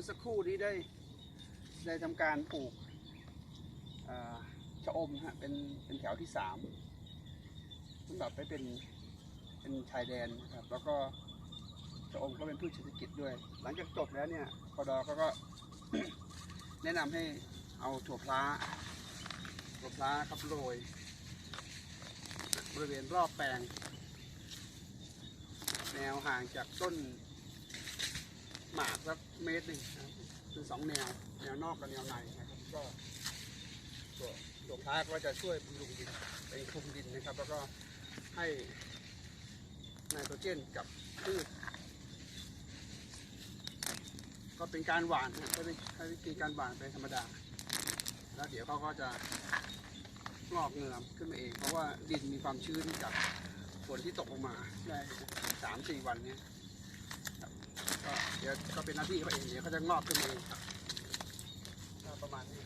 มื่อสักครู่นี้ได้ได้ทำการปลูกชะอมฮะเป็นเป็นแถวที่สามสำหรับไปเป็นเป็นชายแดนนะครับ แล้วก็ชะอมก็เป็นพืชเศรษฐกิจด้วย หลังจากจบแล้วเนี่ยพอดอเขาก็แนะนำให้เอาถั่วพล้าถั่วพล้าครับโรยบริเวณรอบแปลง แนวห่างจากต้น หมากสักเมตรหนึ่งคือสองแนว แนวนอกกับแนวในนะครับ ก็ตัวตัวพล้าก็จะช่วยบำรุงดินเป็นคลุมดินนะครับ แล้วก็ให้ไนโตรเจนกับพืชก็เป็นการหว่านนะใช้วิใช้วิธีการหว่านเป็นธรรมดา แล้วเดี๋ยวเขาก็จะงอกเงือมขึ้นมาเอง เพราะว่าดินมีความชื้นจากฝนที่ตกลงมาได้สามสี่วันเนี้ย ก็เดี๋ยวก็เป็นหน้าที่เขาเองเดี๋ยวเขาจะงอกขึ้นมาเองประมาณนี้